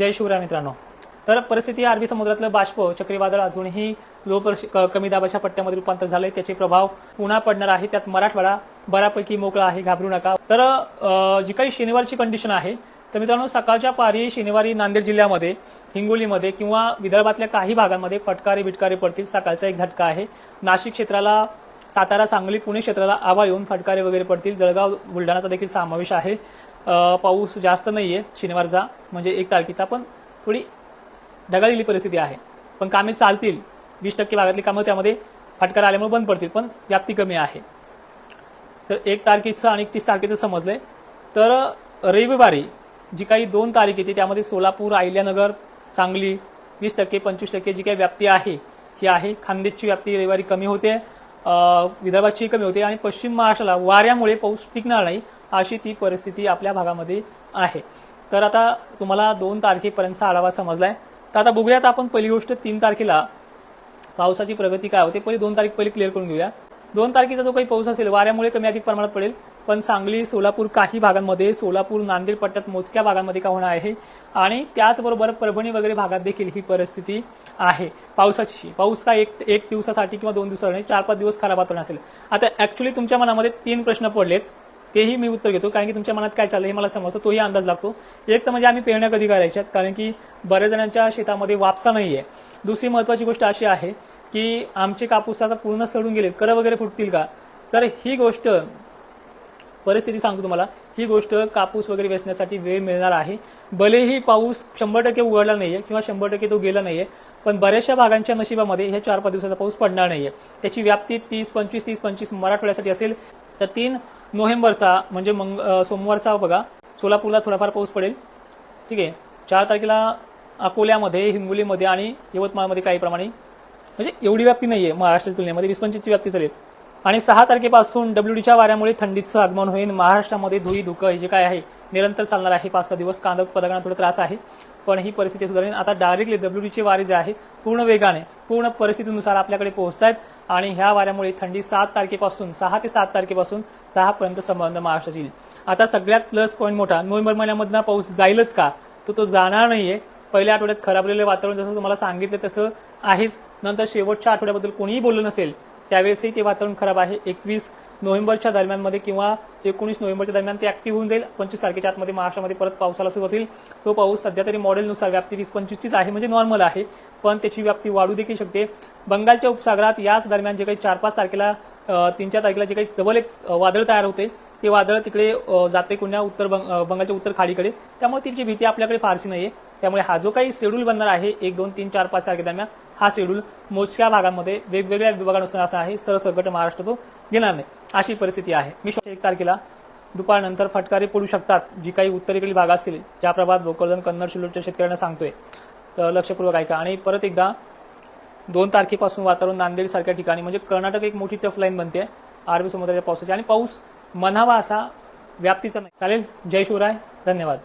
जय शिवराय मित्रांनो. तर परिस्थिती अरबी समुद्रातलं बाष्प चक्रीवादळ अजूनही लो कमी दाबाच्या पट्ट्यामध्ये रूपांतर झालंय. त्याचे प्रभाव पुन्हा पडणार आहे. त्यात मराठवाडा बऱ्यापैकी मोकळा आहे. घाबरू नका. तर जी काही शनिवारची कंडिशन आहे तर मित्रांनो सकाळच्या पारी शनिवारी नांदेड जिल्ह्यामध्ये हिंगोलीमध्ये किंवा विदर्भातल्या काही भागांमध्ये फटकारे बिटकारे पडतील. सकाळचा एक झटका आहे. नाशिक क्षेत्राला सातारा सांगली पुणे क्षेत्राला आवा येऊन फटकारे वगैरे पडतील. जळगाव बुलढाणाचा देखील समावेश आहे. पाऊस जास्त नाही आहे शनिवारचा म्हणजे एक तारखेचा पण थोडी ढगाळलेली परिस्थिती आहे. पण कामे चालतील. वीस टक्के भागातली कामं त्यामध्ये फटकार आल्यामुळे बंद पडतील पण व्याप्ती कमी आहे. तर एक तारखेचं आणि तीस तारखेचं समजलंय. तर रविवारी जी काही दोन तारीख येते त्यामध्ये सोलापूर अहिल्यानगर सांगली वीस टक्के पंचवीस टक्के जी काही व्याप्ती आहे ही आहे. खानदेशची व्याप्ती रविवारी कमी होते. विदर्भाचीही विदर्भाची कमी होते. आणि पश्चिम महाराष्ट्राला वाऱ्यामुळे पाऊस टिकणार नाही. अशी ती परिस्थिती आपल्या भागामध्ये आहे. तर आता तुम्हाला दोन तारखेपर्यंतचा आढावा आहे तर आता बघूयात आपण पहिली गोष्ट तीन तारखेला पावसाची प्रगती काय होते. पहिली दोन तारीख पहिली क्लिअर करून घेऊया. दोन तारखेचा जो काही पाऊस असेल वाऱ्यामुळे कमी अधिक प्रमाणात पडेल. पण सांगली सोलापूर काही भागांमध्ये सोलापूर नांदेड पट्ट्यात मोजक्या भागांमध्ये का होणार आहे? आणि त्याचबरोबर परभणी वगैरे भागात देखील ही परिस्थिती आहे. पावसाची पाऊस काय एक एक दिवसासाठी किंवा दोन दिवसासाठी चार पाच दिवस खराब होणार असेल. आता ऍक्च्युली तुमच्या मनामध्ये तीन प्रश्न पडलेत. तेही मी उत्तर घेतो कारण की तुमच्या मनात काय चाललं हे मला समजतं तोही अंदाज लागतो. एक तर म्हणजे आम्ही पेरण्या कधी करायच्यात कारण की बऱ्याच जणांच्या शेतामध्ये वापसा आहे दुसरी महत्वाची गोष्ट अशी आहे की आमचे कापूस आता पूर्ण सडून गेले कर वगैरे फुटतील का? तर ही गोष्ट परिस्थिती सांगतो तुम्हाला ही गोष्ट कापूस वगैरे वेचण्यासाठी वेळ मिळणार आहे. भलेही पाऊस शंभर टक्के उघडला नाहीये किंवा शंभर टक्के तो गेला नाहीये पण बऱ्याचशा भागांच्या नशिबामध्ये ह्या चार पाच दिवसाचा पाऊस पडणार नाहीये. त्याची व्याप्ती तीस पंचवीस तीस पंचवीस मराठवाड्यासाठी असेल तर तीन नोव्हेंबरचा म्हणजे मंग सोमवारचा बघा. सोलापूरला थोडाफार पाऊस पडेल. ठीक आहे. चार तारखेला अकोल्यामध्ये हिंगोलीमध्ये आणि यवतमाळमध्ये काही प्रमाणे म्हणजे एवढी व्याप्ती नाही आहे महाराष्ट्राच्या तुलनेमध्ये. वीस पंचवीसची व्याप्ती चालेल. आणि सहा तारखेपासून डब्ल्यूडीच्या वाऱ्यामुळे थंडीचं आगमन होईल. महाराष्ट्रामध्ये धुई धुकं हे जे काय आहे निरंतर चालणार आहे. पाच सहा दिवस कांदा उत्पादकांना थोडा त्रास आहे. पण ही परिस्थिती सुधारेल आता डायरेक्टली डब्ल्यूडीचे वारे जे आहे पूर्ण वेगाने पूर्ण परिस्थितीनुसार आपल्याकडे पोहोचत आहेत आणि ह्या वाऱ्यामुळे थंडी सात तारखेपासून सहा ते सात तारखेपासून दहापर्यंत संबंध महाराष्ट्रात येईल. आता सगळ्यात प्लस पॉईंट मोठा नोव्हेंबर महिन्यामधला पाऊस जाईलच का? तर तो जाणार नाहीये. पहिल्या आठवड्यात खराबलेलं वातावरण जसं तुम्हाला सांगितलं तसं आहेच. नंतर शेवटच्या आठवड्याबद्दल कोणीही बोललं नसेल त्यावेळेसही ते वातावरण खराब आहे. एकवीस नोव्हेंबरच्या दरम्यानमध्ये किंवा एकोणीस नोव्हेंबरच्या दरम्यान ते ऍक्टिव्ह होऊन जाईल. पंचवीस तारखेच्या आतमध्ये महाराष्ट्रामध्ये परत पावसाला सुरुवात होईल. तो पाऊस सध्या तरी मॉडेलनुसार व्याप्ती वीस पंचवीसचीच आहे म्हणजे नॉर्मल आहे. पण त्याची व्याप्ती वाढू देखील शकते. बंगालच्या उपसागरात याच दरम्यान जे काही चार पाच तारखेला तीन चार तारखेला जे काही डबल एक वादळ तयार होते ते वादळ तिकडे जाते कुण्या उत्तर बंग- बंगालच्या उत्तर खाडीकडे. त्यामुळे तिची भीती आपल्याकडे फारशी नाही आहे त्यामुळे हा जो काही शेड्यूल बनणार आहे एक दोन तीन चार पाच तारखेदरम्यान हा शेड्यूल मोजक्या भागांमध्ये वेगवेगळ्या विभागानुसार असणार आहे. सरसकट महाराष्ट्र तो घेणार नाही. अशी परिस्थिती आहे. मी एक तारखेला दुपारनंतर फटकारे पडू शकतात जी काही उत्तरेकडील भाग असतील ज्या प्रभात भोकरदन कन्नड शिल्लोडच्या शेतकऱ्यांना सांगतोय. तर लक्षपूर्वक ऐका. आणि परत एकदा दोन तारखेपासून वातावरण नांदेड सारख्या ठिकाणी म्हणजे कर्नाटक एक मोठी टफ लाईन बनते. अरबी समुद्राच्या पावसाची. आणि पाऊस म्हणावा असा व्याप्तीचा नाही. चालेल? जय शिवराय. धन्यवाद.